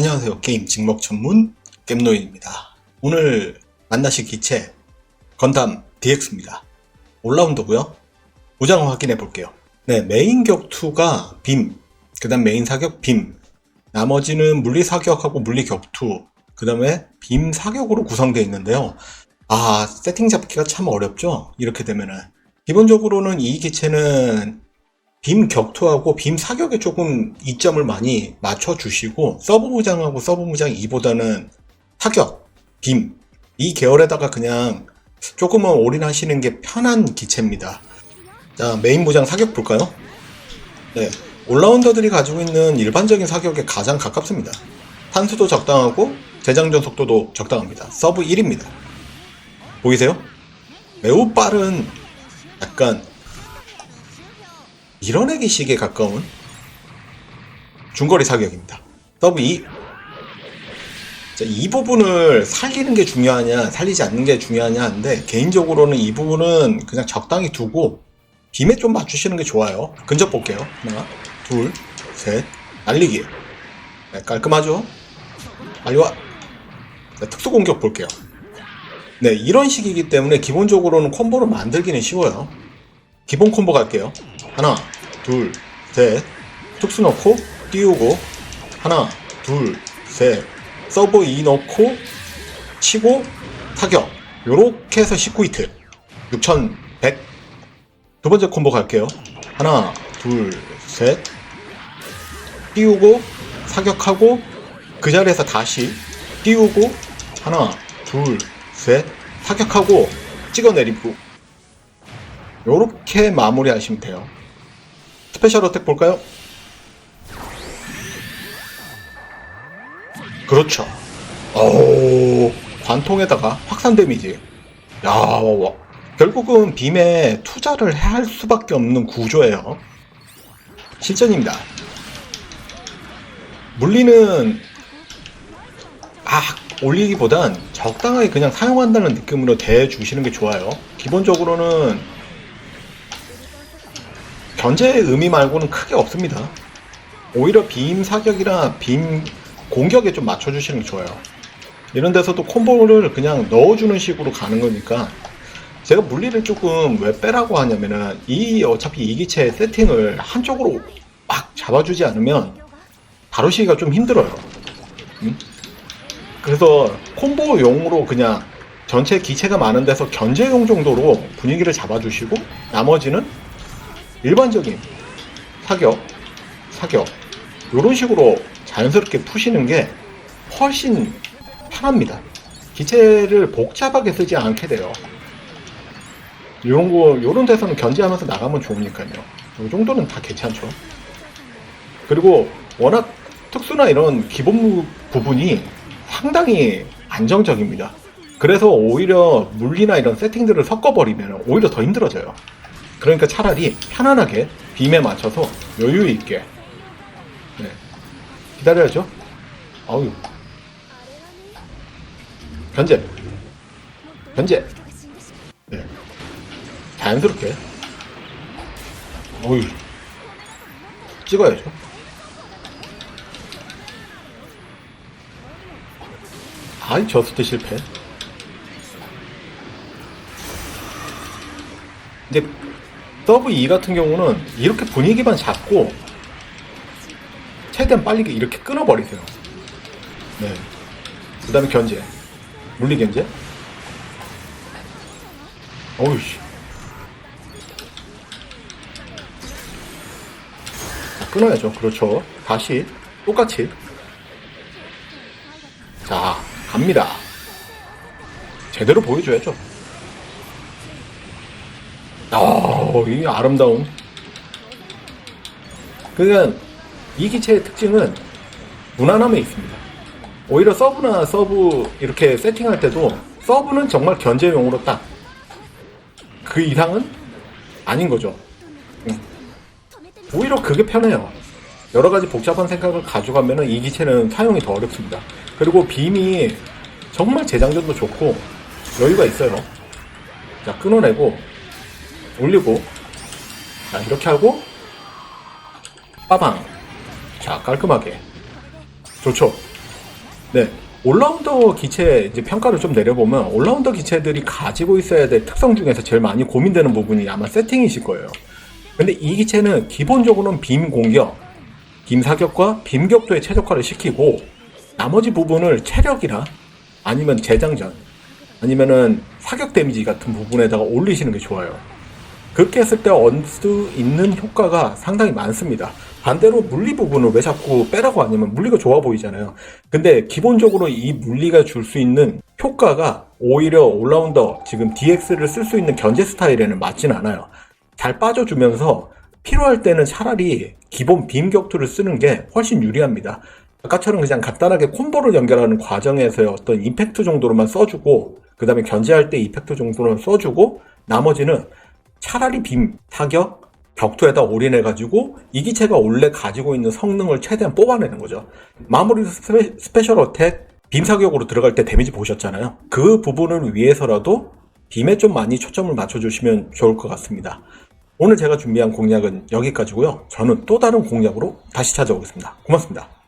안녕하세요. 게임 직목 전문 겜노인입니다. 오늘 만나실 기체 건담 DX입니다. 올라운더고요. 무장 확인해 볼게요. 네, 메인 격투가 빔, 그 다음 메인 사격 빔, 나머지는 물리 사격하고 물리 격투, 그 다음에 빔 사격으로 구성되어 있는데요. 아, 세팅 잡기가 참 어렵죠? 이렇게 되면은. 기본적으로는 이 기체는 빔 격투하고 빔 사격에 조금 이점을 많이 맞춰주시고 서브 무장하고 서브 무장 2보다는 사격, 빔 이 계열에다가 그냥 조금은 올인하시는 게 편한 기체입니다. 자 메인 무장 사격 볼까요? 네 올라운더들이 가지고 있는 일반적인 사격에 가장 가깝습니다. 탄수도 적당하고 재장전 속도도 적당합니다. 서브 1입니다. 보이세요? 매우 빠른 약간 밀어내기식에 가까운 중거리 사격입니다. 서브 2. 자, 이 부분을 살리는 게 중요하냐, 살리지 않는 게 중요하냐 하는데, 개인적으로는 이 부분은 그냥 적당히 두고, 빔에 좀 맞추시는 게 좋아요. 근접 볼게요. 하나, 둘, 셋, 날리기. 네, 깔끔하죠? 빨리 와. 네, 특수 공격 볼게요. 네, 이런 식이기 때문에 기본적으로는 콤보를 만들기는 쉬워요. 기본 콤보 갈게요. 하나, 둘, 셋. 특수 넣고, 띄우고, 하나, 둘, 셋. 서브 2 넣고, 치고, 타격. 요렇게 해서 19히트. 6100. 두 번째 콤보 갈게요. 하나, 둘, 셋. 띄우고, 사격하고, 그 자리에서 다시 띄우고, 하나, 둘, 셋. 사격하고, 찍어내리고. 요렇게 마무리 하시면 돼요. 스페셜 어택 볼까요? 그렇죠. 오, 관통에다가 확산 데미지. 야, 와, 결국은 빔에 투자를 해야 할 수밖에 없는 구조예요. 실전입니다. 물리는 막 올리기보단 적당하게 그냥 사용한다는 느낌으로 대해주시는 게 좋아요. 기본적으로는 견제의 의미 말고는 크게 없습니다. 오히려 빔 사격이나 빔 공격에 좀 맞춰주시는 게 좋아요. 이런 데서도 콤보를 그냥 넣어주는 식으로 가는 거니까 제가 물리를 조금 왜 빼라고 하냐면은 이 어차피 이 기체의 세팅을 한쪽으로 막 잡아주지 않으면 다루시기가 좀 힘들어요. 음? 그래서 콤보용으로 그냥 전체 기체가 많은 데서 견제용 정도로 분위기를 잡아주시고 나머지는 일반적인 사격, 사격 이런 식으로 자연스럽게 푸시는 게 훨씬 편합니다. 기체를 복잡하게 쓰지 않게 돼요. 이런 거, 이런 데서는 견제하면서 나가면 좋으니까요. 이 정도는 다 괜찮죠. 그리고 워낙 특수나 이런 기본 부분이 상당히 안정적입니다. 그래서 오히려 물리나 이런 세팅들을 섞어버리면 오히려 더 힘들어져요. 그러니까 차라리 편안하게 빔에 맞춰서 여유 있게 네. 기다려야죠. 아우 견제 견제 네. 자연스럽게 어휴 찍어야죠. 아이 저스트 때 실패. 이제 서브 2 같은 경우는 이렇게 분위기만 잡고 최대한 빨리 이렇게 끊어버리세요. 네. 그 다음에 견제. 물리 견제. 어우씨. 자, 끊어야죠. 그렇죠. 다시 똑같이. 자, 갑니다. 제대로 보여줘야죠. 어, 이 아름다운. 그러니까 이 기체의 특징은 무난함에 있습니다. 오히려 서브나 서브 이렇게 세팅할 때도 서브는 정말 견제용으로 딱. 그 이상은 아닌 거죠. 응. 오히려 그게 편해요. 여러 가지 복잡한 생각을 가져가면은 이 기체는 사용이 더 어렵습니다. 그리고 빔이 정말 재장전도 좋고 여유가 있어요. 자, 끊어내고 올리고 자 이렇게 하고 빠방 자 깔끔하게 좋죠 네. 올라운더 기체 이제 평가를 좀 내려보면 올라운더 기체들이 가지고 있어야 될 특성 중에서 제일 많이 고민되는 부분이 아마 세팅이실 거예요. 근데 이 기체는 기본적으로는 빔 공격, 빔 사격과 빔 격도에 최적화를 시키고 나머지 부분을 체력이나 아니면 재장전 아니면은 사격 데미지 같은 부분에다가 올리시는 게 좋아요. 그렇게 했을 때 얻을 수 있는 효과가 상당히 많습니다. 반대로 물리 부분을 왜 자꾸 빼라고 하냐면 물리가 좋아 보이잖아요. 근데 기본적으로 이 물리가 줄 수 있는 효과가 오히려 올라운더 지금 DX를 쓸 수 있는 견제 스타일에는 맞진 않아요. 잘 빠져주면서 필요할 때는 차라리 기본 빔 격투를 쓰는 게 훨씬 유리합니다. 아까처럼 그냥 간단하게 콤보를 연결하는 과정에서의 어떤 임팩트 정도로만 써주고 그 다음에 견제할 때 이펙트 정도는 써주고 나머지는 차라리 빔, 타격, 격투에다 올인해가지고 이 기체가 원래 가지고 있는 성능을 최대한 뽑아내는 거죠. 마무리 스페, 스페셜 어택, 빔 사격으로 들어갈 때 데미지 보셨잖아요. 그 부분을 위해서라도 빔에 좀 많이 초점을 맞춰주시면 좋을 것 같습니다. 오늘 제가 준비한 공략은 여기까지고요. 저는 또 다른 공략으로 다시 찾아오겠습니다. 고맙습니다.